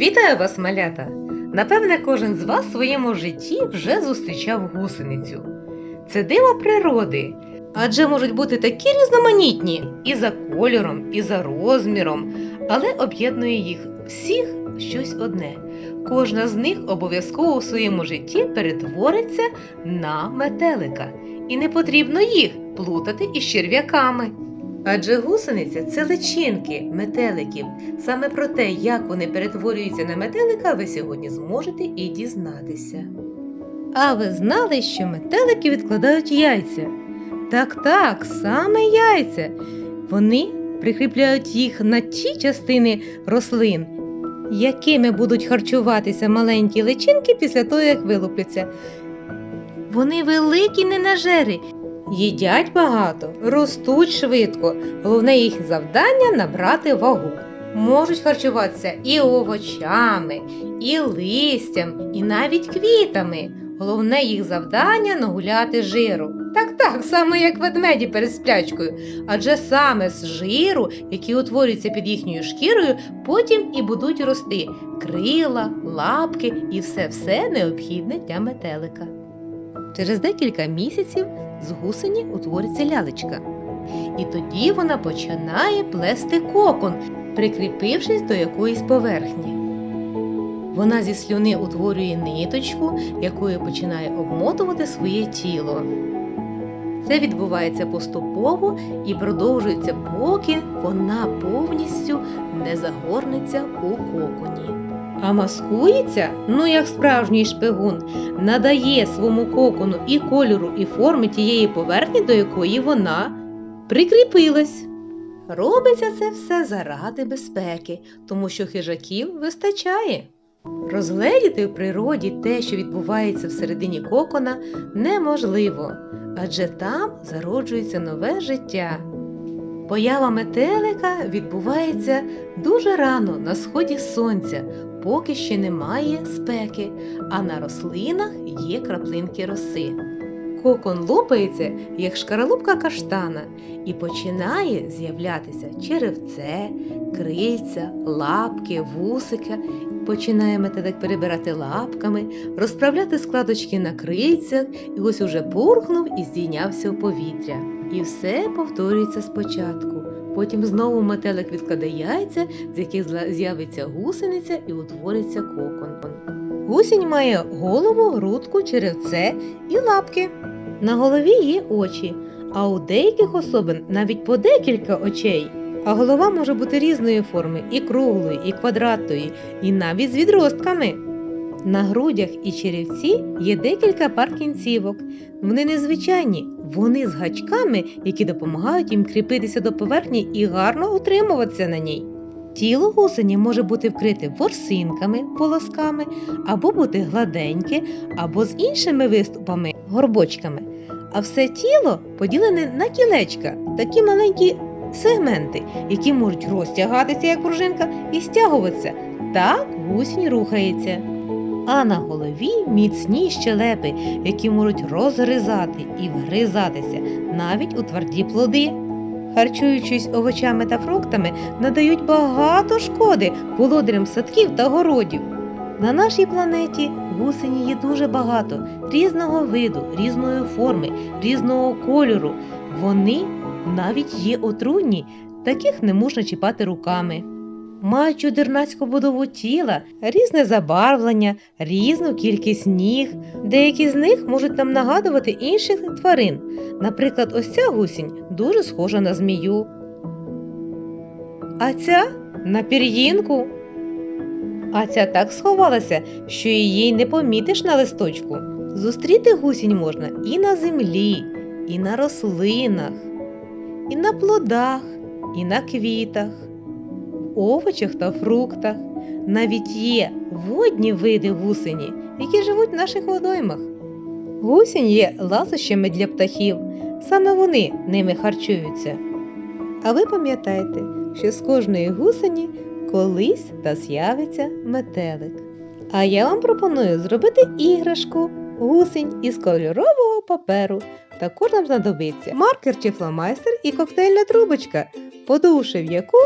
Вітаю вас, малята! Напевне, кожен з вас в своєму житті вже зустрічав гусеницю. Це диво природи, адже можуть бути такі різноманітні і за кольором, і за розміром, але об'єднує їх всіх щось одне. Кожна з них обов'язково у своєму житті перетвориться на метелика, і не потрібно їх плутати із черв'яками. Адже гусениця це личинки метеликів. Саме про те, як вони перетворюються на метелика, ви сьогодні зможете і дізнатися. А ви знали, що метелики відкладають яйця? Так, так, саме яйця. Вони прикріпляють їх на ті частини рослин, якими будуть харчуватися маленькі личинки після того, як вилупляться. Вони великі ненажери, їдять багато, ростуть швидко. Головне їх завдання набрати вагу. Можуть харчуватися і овочами, і листям, і навіть квітами. Головне їх завдання нагуляти жиру. Так, так, саме як ведмеді перед сплячкою. Адже саме з жиру, який утворюється під їхньою шкірою, потім і будуть рости крила, лапки і все-все необхідне для метелика. Через декілька місяців з гусені утвориться лялечка. І тоді вона починає плести кокон, прикріпившись до якоїсь поверхні. Вона зі слюни утворює ниточку, якою починає обмотувати своє тіло. Це відбувається поступово і продовжується, поки вона повністю не загорнеться у коконі. А маскується, ну як справжній шпигун, надає своєму кокону і кольору, і форми тієї поверхні, до якої вона прикріпилась. Робиться це все заради безпеки, тому що хижаків вистачає. Розгледіти в природі те, що відбувається всередині кокона, неможливо, адже там зароджується нове життя. Поява метелика відбувається дуже рано на сході сонця, поки ще немає спеки, а на рослинах є краплинки роси. Кокон лопається, як шкаралупка каштана, і починає з'являтися черевце, крильця, лапки, вусика. Починає метелик перебирати лапками, розправляти складочки на крильцях, і ось уже пурхнув і здійнявся в повітря. І все повторюється спочатку. Потім знову метелик відкладе яйця, з яких з'явиться гусениця і утвориться кокон. Гусінь має голову, грудку, черевце і лапки. На голові є очі, а у деяких особин навіть по декілька очей. А голова може бути різної форми і круглої, і квадратної, і навіть з відростками. На грудях і черевці є декілька пар кінцівок. Вони незвичайні, вони з гачками, які допомагають їм кріпитися до поверхні і гарно утримуватися на ній. Тіло гусені може бути вкрите ворсинками, полосками, або бути гладеньке, або з іншими виступами, горбочками. А все тіло поділене на кілечка, такі маленькі сегменти, які можуть розтягатися як пружинка і стягуватися. Так гусінь рухається. А на голові міцні щелепи, які можуть розгризати і вгризатися навіть у тверді плоди. Харчуючись овочами та фруктами, надають багато шкоди володарям садків та городів. На нашій планеті гусені є дуже багато різного виду, різної форми, різного кольору. Вони навіть є отруйні, таких не можна чіпати руками. Мають чудернацьку будову тіла, різне забарвлення, різну кількість ніг. Деякі з них можуть нам нагадувати інших тварин. Наприклад, ось ця гусінь дуже схожа на змію. А ця на пір'їнку. А ця так сховалася, що її не помітиш на листочку. Зустріти гусінь можна і на землі, і на рослинах, і на плодах, і на квітах, овочах та фруктах. Навіть є водні види гусені, які живуть в наших водоймах. Гусінь є ласощами для птахів, саме вони ними харчуються. А ви пам'ятайте, що з кожної гусені колись та з'явиться метелик. А я вам пропоную зробити іграшку гусень із кольорового паперу. Також нам знадобиться маркер чи фломайстер і коктейльна трубочка, подувши в яку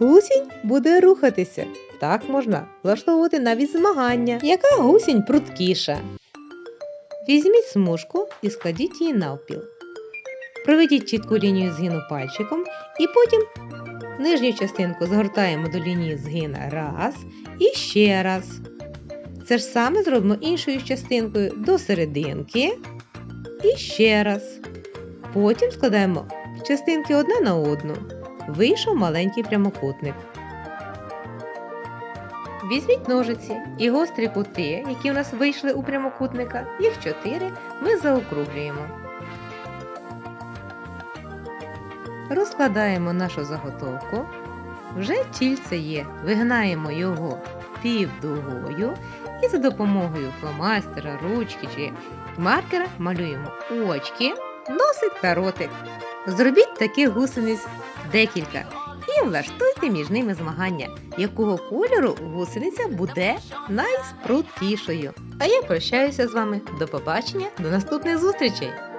гусінь буде рухатися. Так можна влаштовувати навіть змагання, яка гусінь пруткіша. Візьміть смужку і складіть її навпіл. Проведіть чітку лінію згину пальчиком і потім нижню частинку згортаємо до лінії згина раз і ще раз. Це ж саме зробимо іншою частинкою до серединки і ще раз. Потім складаємо частинки одна на одну. Вийшов маленький прямокутник. Візьміть ножиці і гострі кути, які у нас вийшли у прямокутника, їх чотири, ми заокруглюємо. Розкладаємо нашу заготовку. Вже тільце є, вигнаємо його півдугою і за допомогою фломастера, ручки чи маркера малюємо очки, носик та. Зробіть таких гусениць декілька і влаштуйте між ними змагання, якого кольору гусениця буде найспрутішою. А я прощаюся з вами. До побачення, до наступних зустрічей!